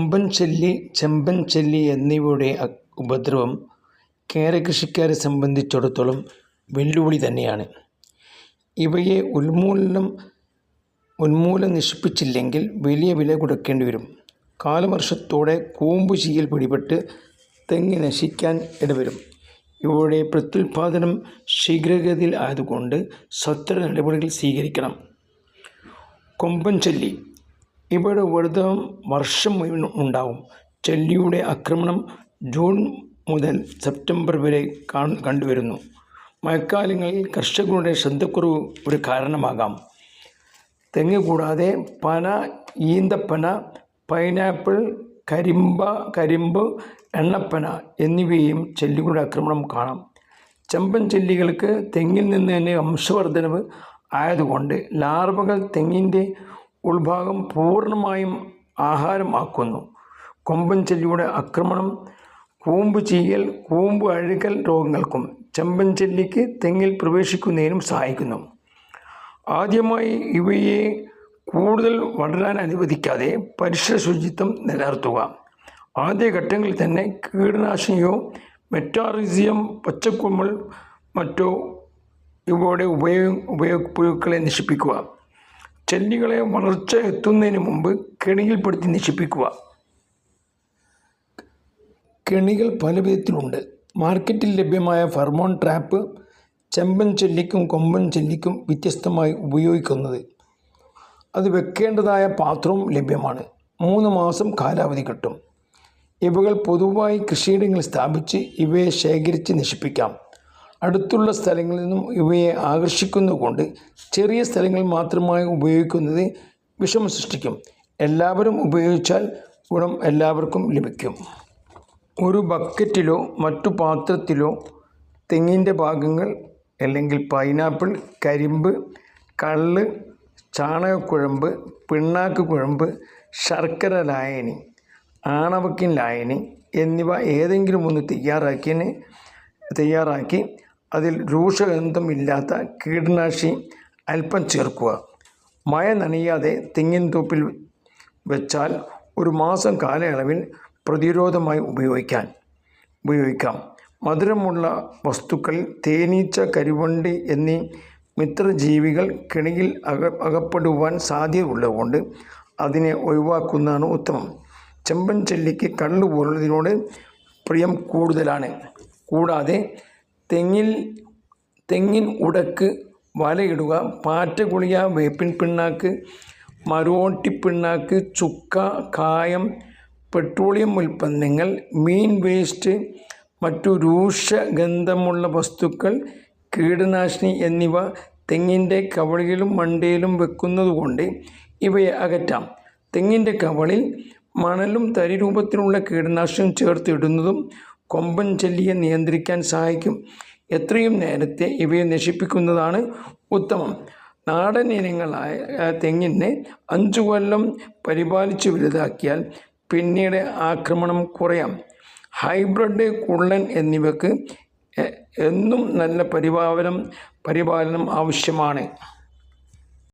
കൊമ്പൻ ചെല്ലി ചെമ്പൻ ചെല്ലി എന്നിവയുടെ ഉപദ്രവം കേരകൃഷിക്കാരെ സംബന്ധിച്ചിടത്തോളം വെല്ലുവിളി തന്നെയാണ്. ഇവയെ ഉന്മൂലനം ഉന്മൂലം നശിപ്പിച്ചില്ലെങ്കിൽ വലിയ വില കൊടുക്കേണ്ടി വരും. കാലവർഷത്തോടെ കൂമ്പ് ചീയിൽ പിടിപെട്ട് തെങ്ങി നശിക്കാൻ ഇടവരും. ഇവയുടെ പ്രത്യുൽപാദനം ശീഘ്രഗതിയിൽ ആയതുകൊണ്ട് സത്വര നടപടികൾ സ്വീകരിക്കണം. കൊമ്പൻ ചെല്ലി ഇവയുടെ വ്രതം വർഷം മുഴുവൻ ഉണ്ടാവും. ചെല്ലിയുടെ ആക്രമണം ജൂൺ മുതൽ സെപ്റ്റംബർ വരെ കണ്ടുവരുന്നു. മഴക്കാലങ്ങളിൽ കർഷകരുടെ ശ്രദ്ധക്കുറവ് ഒരു കാരണമാകാം. തെങ്ങ് കൂടാതെ പന ഈന്തപ്പന പൈനാപ്പിൾ കരിമ്പ കരിമ്പ് എണ്ണപ്പന എന്നിവയും ചെല്ലികളുടെ ആക്രമണം കാണാം. ചെമ്പൻ ചെല്ലികൾക്ക് തെങ്ങിൽ നിന്ന് തന്നെ വംശവർദ്ധനവ് ആയതുകൊണ്ട് ലാർവകൾ തെങ്ങിന്റെ ഉൾഭാഗം പൂർണമായും ആഹാരം ആക്കുന്നു കൊമ്പൻ ചെല്ലിയുടെ ആക്രമണം കൂമ്പ് ചീയൽ കൂമ്പ് അഴുകൽ രോഗങ്ങൾക്കും ചെമ്പൻ ചെല്ലിക്ക് തെങ്ങിൽ പ്രവേശിക്കുന്നതിനും സഹായിക്കുന്നു. ആദ്യമായി ഇവയെ കൂടുതൽ വളരാൻ അനുവദിക്കാതെ പരിസര ശുചിത്വം നിലനിർത്തുക. ആദ്യഘട്ടങ്ങളിൽ തന്നെ കീടനാശിനിയോ മെറ്റാറിസിയം പച്ചക്കുമ്മൾ മറ്റോ ഇവയുടെ ഉപയോഗ ഉപയോഗപ്പുഴുക്കളെ നശിപ്പിക്കുക. ചെല്ലികളെ വളർച്ച എത്തുന്നതിന് മുമ്പ് കെണിയിൽപ്പെടുത്തി നശിപ്പിക്കുക. കെണികൾ പല വിധത്തിലുണ്ട്. മാർക്കറ്റിൽ ലഭ്യമായ ഫെർമോൺ ട്രാപ്പ് ചെമ്പൻ ചെല്ലിക്കും കൊമ്പൻ ചെല്ലിക്കും വ്യത്യസ്തമായി ഉപയോഗിക്കുന്നത്. അത് വെക്കേണ്ടതായ പാത്രവും ലഭ്യമാണ്. മൂന്ന് മാസം കാലാവധി കിട്ടും. ഇവകൾ പൊതുവായി കൃഷിയിടങ്ങളിൽ സ്ഥാപിച്ച് ഇവയെ ശേഖരിച്ച് നശിപ്പിക്കാം. അടുത്തുള്ള സ്ഥലങ്ങളിൽ നിന്നും ഇവയെ ആകർഷിക്കുന്നതുകൊണ്ട് ചെറിയ സ്ഥലങ്ങൾ മാത്രമായി ഉപയോഗിക്കുന്നത് വിഷമം സൃഷ്ടിക്കും. എല്ലാവരും ഉപയോഗിച്ചാൽ ഗുണം എല്ലാവർക്കും ലഭിക്കും. ഒരു ബക്കറ്റിലോ മറ്റു പാത്രത്തിലോ തെങ്ങിന്റെ ഭാഗങ്ങൾ അല്ലെങ്കിൽ പൈനാപ്പിൾ കരിമ്പ് കള്ള് ചാണകക്കുഴമ്പ് പിണ്ണാക്ക് കുഴമ്പ് ശർക്കര ലായനി ആണവക്കിൻ ലായനി എന്നിവ ഏതെങ്കിലും ഒന്ന് തയ്യാറാക്കിയതിന് തയ്യാറാക്കി അതിൽ രൂക്ഷഗന്ധമില്ലാത്ത കീടനാശി അല്പം ചേർക്കുക. മഴ നനയാതെ തെങ്ങിൻ തോപ്പിൽ വെച്ചാൽ ഒരു മാസം കാലയളവിൽ പ്രതിരോധമായി ഉപയോഗിക്കാൻ ഉപയോഗിക്കാം. മധുരമുള്ള വസ്തുക്കൾ തേനീച്ച കരിവണ്ടി എന്നീ മിത്രജീവികൾ കിണിയിൽ അക അകപ്പെടുവാൻ സാധ്യതയുള്ളതുകൊണ്ട് അതിനെ ഒഴിവാക്കുന്നതാണ് ഉത്തമം. ചെമ്പൻ ചെല്ലിക്ക് കള്ളു പോലുള്ളതിനോട് പ്രിയം കൂടുതലാണ്. കൂടാതെ തെങ്ങിൽ തെങ്ങിൻ ഉടക്ക് വലയിടുക പാറ്റ പാറ്റഗുളിക വേപ്പിൻ പിണ്ണാക്ക് മരോട്ടി പിണ്ണാക്ക് ചുക്ക കായം പെട്രോളിയം ഉൽപ്പന്നങ്ങൾ മീൻ വേസ്റ്റ് മറ്റു രൂക്ഷഗന്ധമുള്ള വസ്തുക്കൾ കീടനാശിനി എന്നിവ തെങ്ങിന്റെ കവളിലും മണ്ടയിലും വെക്കുന്നതുകൊണ്ട് ഇവയെ അകറ്റാം. തെങ്ങിന്റെ കവളിൽ മണലും തരി രൂപത്തിലുള്ള കീടനാശിനിയും ചേർത്ത് ഇടുന്നതും കൊമ്പൻ ചെല്ലിയെ നിയന്ത്രിക്കാൻ സഹായിക്കും. എത്രയും നേരത്തെ ഇവയെ നശിപ്പിക്കുന്നതാണ് ഉത്തമം. നാടൻ ഇനങ്ങളായ തെങ്ങിനെ അഞ്ചു കൊല്ലം പരിപാലിച്ച് വലുതാക്കിയാൽ പിന്നീട് ആക്രമണം കുറയാം. ഹൈബ്രിഡ് കുള്ളൻ എന്നിവക്ക് എന്നും നല്ല പരിപാലനം പരിപാലനം ആവശ്യമാണ്.